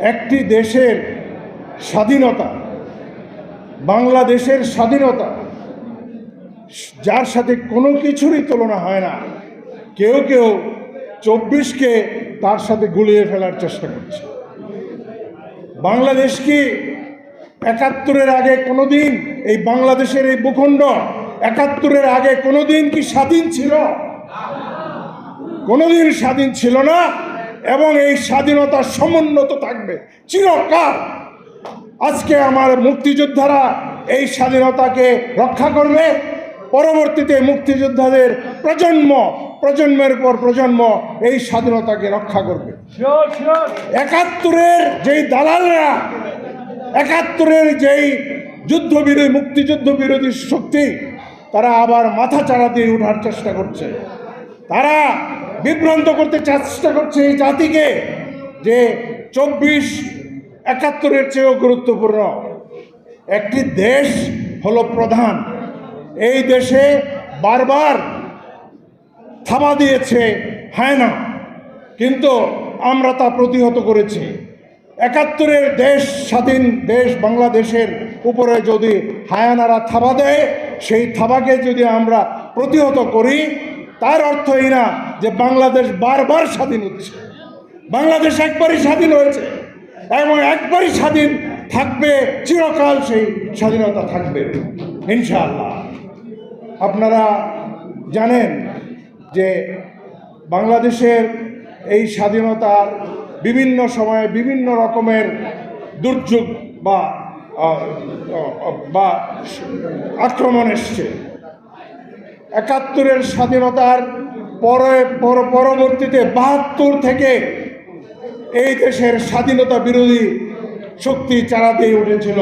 একটি দেশের স্বাধীনতা, বাংলাদেশের স্বাধীনতা, যার সাথে কোনো কিছুরই তুলনা হয় না। কেউ কেউ চব্বিশকে তার সাথে গুলিয়ে ফেলার চেষ্টা করছে। বাংলাদেশ কি একাত্তরের আগে কোনোদিন এই বাংলাদেশের এই ভূখণ্ড একাত্তরের আগে কোনোদিন কি স্বাধীন ছিল? কোনোদিন স্বাধীন ছিল না। এবং এই স্বাধীনতা সমুন্নত থাকবে। চিরকাল। আজকে আমার মুক্তিযোদ্ধারা এই স্বাধীনতাকে রক্ষা করবে। পরবর্তীতে মুক্তিযোদ্ধাদের প্রজন্ম, প্রজন্মের পর প্রজন্ম এই স্বাধীনতাকে রক্ষা করবে। একাত্তরের যেই দালালরা, একাত্তরের যেই যুদ্ধবিরোধী মুক্তিযুদ্ধ বিরোধী শক্তি, তারা আবার মাথা চাড়া দিয়ে ওঠার চেষ্টা করছে। তারা বিভ্রান্ত করতে চেষ্টা করছে এই জাতিকে যে চব্বিশ একাত্তরের চেয়েও গুরুত্বপূর্ণ। একটি দেশ হলো প্রধান। এই দেশে বারবার থাবা দিয়েছে হায়না কিন্তু আমরা তা প্রতিহত করেছি। একাত্তরের দেশ, স্বাধীন দেশ বাংলাদেশের উপরে যদি হায়ানারা থাবা দেয়, সেই থাবাকে যদি আমরা প্রতিহত করি, তার অর্থ এই না যে বাংলাদেশ বারবার স্বাধীন হচ্ছে। বাংলাদেশ একবারই স্বাধীন হয়েছে এবং একবারই স্বাধীন থাকবে, চিরকাল সেই স্বাধীনতা থাকবে, ইনশাআল্লাহ। আপনারা জানেন যে বাংলাদেশের এই স্বাধীনতা বিভিন্ন সময়ে বিভিন্ন রকমের দুর্যোগ বা বা আক্রমণ এসছে। একাত্তরের স্বাধীনতার পরে, পর- পরবর্তীতে বাহাত্তর থেকে এই দেশের স্বাধীনতা বিরোধী শক্তি চারা দিয়ে উঠেছিল।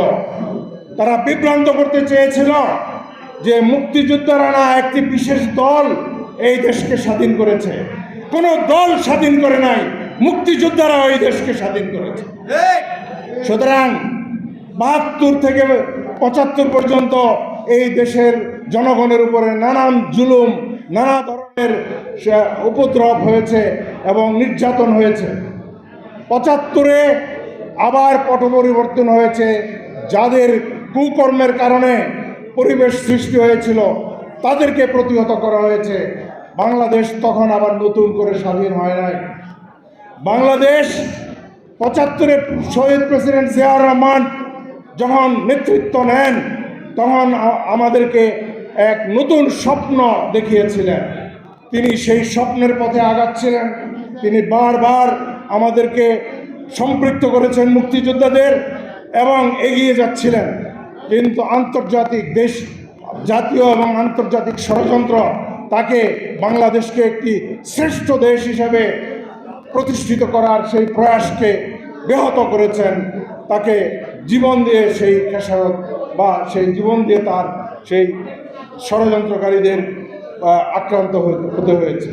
তারা বিভ্রান্ত করতে চেয়েছিল যে মুক্তিযোদ্ধারা না একটি বিশেষ দল এই দেশকে স্বাধীন করেছে। কোনো দল স্বাধীন করে নাই, মুক্তিযোদ্ধারা এই দেশকে স্বাধীন করেছে। সুতরাং বাহাত্তর থেকে পঁচাত্তর পর্যন্ত এই দেশের জনগণের উপরে নানান জুলুম নানা ধরনের উপদ্রব হয়েছে এবং নির্যাতন হয়েছে। পঁচাত্তরে আবার পট পরিবর্তন হয়েছে, যাদের কুকর্মের কারণে পরিবেশ সৃষ্টি হয়েছিল, তাদেরকে প্রতিহত করা হয়েছে। বাংলাদেশ তখন আবার নতুন করে স্বাধীন হয় নাই। বাংলাদেশ পঁচাত্তরে শহীদ প্রেসিডেন্ট জিয়াউর রহমান যখন নেতৃত্ব নেন, তখন আমাদেরকে এক নতুন স্বপ্ন দেখিয়েছিলেন। তিনি সেই স্বপ্নের পথে আগাচ্ছিলেন। তিনি বারবার আমাদেরকে সম্পৃক্ত করেছেন মুক্তিযোদ্ধাদের এবং এগিয়ে যাচ্ছিলেন। কিন্তু আন্তর্জাতিক দেশ, জাতীয় এবং আন্তর্জাতিক ষড়যন্ত্র তাকে বাংলাদেশকে একটি শ্রেষ্ঠ দেশ হিসেবে প্রতিষ্ঠিত করার সেই প্রয়াসকে ব্যাহত করেছেন। তাকে জীবন দিয়ে সেই খেসারত বা সেই জীবন দিয়ে তার সেই ষড়যন্ত্রকারীদের আক্রান্ত হতে হয়েছে।